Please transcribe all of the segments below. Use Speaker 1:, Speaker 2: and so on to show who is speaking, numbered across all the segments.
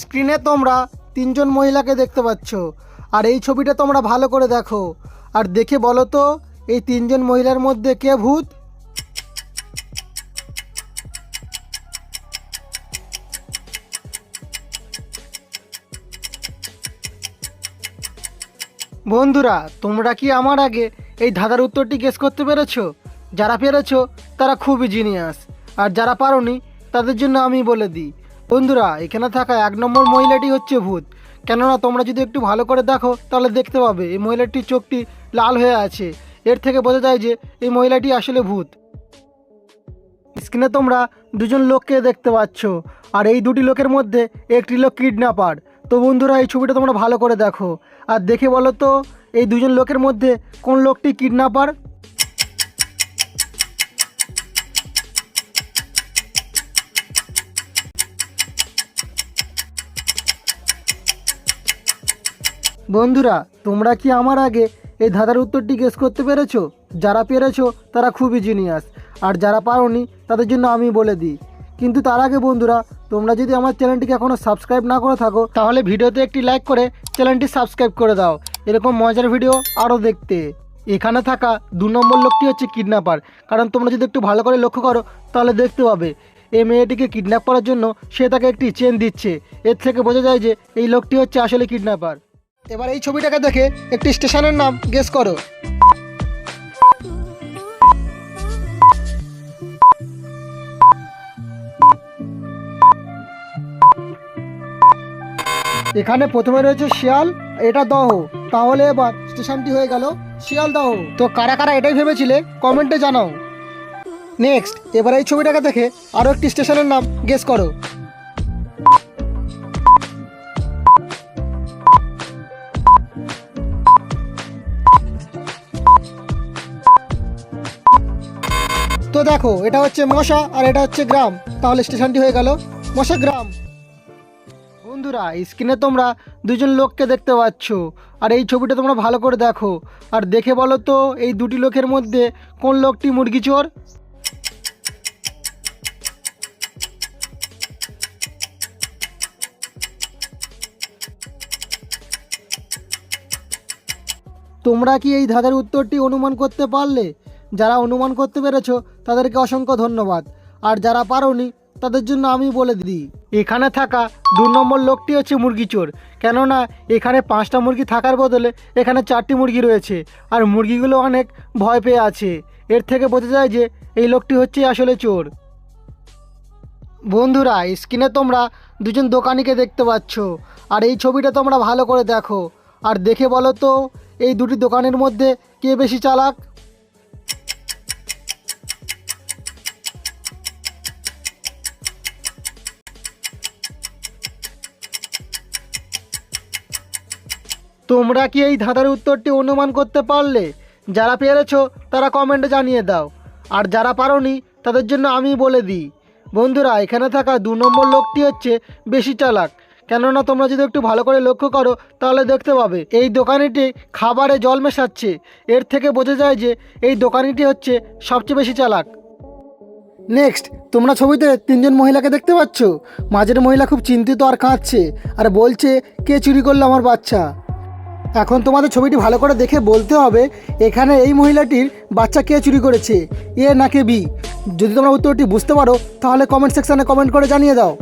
Speaker 1: স্ক্রিনে তোমরা তিনজন মহিলাকে দেখতে পাচ্ছ, আর এই ছবিটা তোমরা ভালো করে দেখো। আর দেখে বলো তো, এই তিনজন মহিলার মধ্যে কে ভূত? বন্ধুরা, তোমরা কি আমার আগে এই ধাঁধার উত্তরটি গেস করতে পেরেছ? যারা পেরেছ, তারা খুবই জিনিয়াস আর যারা পারোনি, তাদের জন্য আমি বলে দিই। বন্ধুরা, এখানে থাকা এক নম্বর মহিলাটি হচ্ছে ভূত। কেননা, তোমরা যদি একটু ভালো করে দেখো, তাহলে দেখতে পাবে এই মহিলাটির চোখটি লাল হয়ে আছে। এর থেকে বোঝা যায় যে এই মহিলাটি আসলে ভূত। স্ক্রিনে তোমরা দুজন লোককে দেখতে পাচ্ছ, আর এই দুটি লোকের মধ্যে একটি লোক কিডন্যাপার। তো বন্ধুরা, এই ছবিটা তোমরা ভালো করে দেখো। আর দেখে বলো তো, এই দুজন লোকের মধ্যে কোন লোকটি কিডন্যাপার? বন্ধুরা, তোমরা কি আমার আগে এই ধাঁধার উত্তরটি গেস করতে পেরেছ? যারা পেরেছ, তারা খুবই জিনিয়াস আর যারা পারোনি, তাদের জন্য আমি বলে দিই। কিন্তু তার আগে বন্ধুরা, তোমরা যদি আমার চ্যানেলটিকে এখনও সাবস্ক্রাইব না করে থাকো, তাহলে ভিডিওতে একটি লাইক করে চ্যানেলটি সাবস্ক্রাইব করে দাও। এরকম মজার ভিডিও আরও দেখতে। এখানে থাকা দু নম্বর লোকটি হচ্ছে কিডন্যাপার কারণ তোমরা যদি একটু ভালো করে লক্ষ্য করো, তাহলে দেখতে পাবে, এই মেয়েটিকে কিডন্যাপ করার জন্য সে তাকে একটি চেন দিচ্ছে। এর থেকে বোঝা যায় যে, এই লোকটি হচ্ছে আসলে কিডন্যাপার এবার এই ছবিটাকে দেখে একটি স্টেশনের নাম গেস করো। এখানে প্রথমে রয়েছে শিয়াল, এটা দহ। তাহলে এবার স্টেশনটি হয়ে গেল শিয়াল দহ। তো কারা কারা এটাই ভেবেছিলে? কমেন্টে জানাও। নেক্সট, এবার এই ছবিটাকে দেখে আরও একটি স্টেশনের নাম গেস করো। তো দেখো, এটা হচ্ছে মশা আর এটা হচ্ছে গ্রাম। তাহলে স্টেশনটি হয়ে গেল। মশা গ্রাম। বন্ধুরা, স্ক্রিনে তোমরা দুজন লোককে দেখতে পাচ্ছ। আর এই ছবিটা তোমরা ভালো করে দেখো। আর দেখে বলো তো, এই দুটি লোকের মধ্যে কোন লোকটি মুরগি চোর? তোমরা কি এই ধাঁধার উত্তরটি অনুমান করতে পারলে? যারা অনুমান করতে পেরেছ, তাদেরকে অসংখ্য ধন্যবাদ। আর যারা পারোনি, তাদের জন্য আমি বলে দিই, এখানে থাকা দু নম্বর লোকটি হচ্ছে মুরগি চোর। কেননা, এখানে পাঁচটা মুরগি থাকার বদলে এখানে চারটি মুরগি রয়েছে, আর মুরগিগুলো অনেক ভয় পেয়ে আছে। এর থেকে বোঝা যায় যে, এই লোকটি হচ্ছে আসলে চোর। বন্ধুরা, স্ক্রিনে তোমরা দুজন দোকানিকে দেখতে পাচ্ছ, আর এই ছবিটা তোমরা ভালো করে দেখো। আর দেখে বলো তো, এই দুটি দোকানের মধ্যে কে বেশি চালাক? তোমরা কি এই ধাঁধার উত্তরটি অনুমান করতে পারলে? যারা পেরেছ, তারা কমেন্টে জানিয়ে দাও। আর যারা পারোনি, তাদের জন্য আমি বলে দিই। বন্ধুরা, এখানে থাকা দু নম্বর লোকটি হচ্ছে বেশি চালাক। কেননা, তোমরা যদি একটু ভালো করে লক্ষ্য করো, তাহলে দেখতে পাবে, এই দোকানিটি খাবারে জল মেশাচ্ছে। এর থেকে বোঝা যায় যে, এই দোকানিটি হচ্ছে সবচেয়ে বেশি চালাক। নেক্সট, তোমরা ছবিতে তিনজন মহিলাকে দেখতে পাচ্ছ? মাঝের মহিলা খুব চিন্তিত আর কাঁদছে, আর বলছে, কে চুরি করল আমার বাচ্চা? এখন তোমাদের ছবিটি ভালো করে দেখে বলতে হবে, এখানে এই মহিলাটির বাচ্চা কে চুরি করেছে? এ নাকি বি? যদি তোমরা উত্তরটি বুঝতে পারো, তাহলে কমেন্ট সেকশানে কমেন্ট করে জানিয়ে দাও।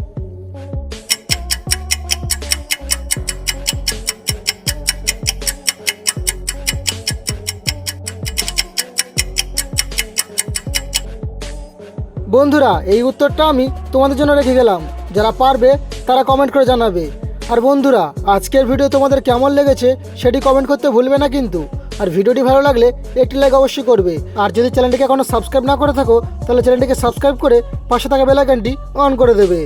Speaker 1: বন্ধুরা, এই উত্তরটা আমি তোমাদের জন্য রেখে গেলাম। যারা পারবে, তারা কমেন্ট করে জানাবে। আর বন্ধুরা, আজকের ভিডিও তোমাদের কেমন লেগেছে সেটি কমেন্ট করতে ভুলবে না কিন্তু। আর ভিডিওটি ভালো লাগলে একটি লাইক অবশ্যই করবে। আর যদি চ্যানেলটিকে এখনও সাবস্ক্রাইব না করে থাকো, তাহলে চ্যানেলটিকে সাবস্ক্রাইব করে পাশে থাকা বেলাইকানটি অন করে দেবে।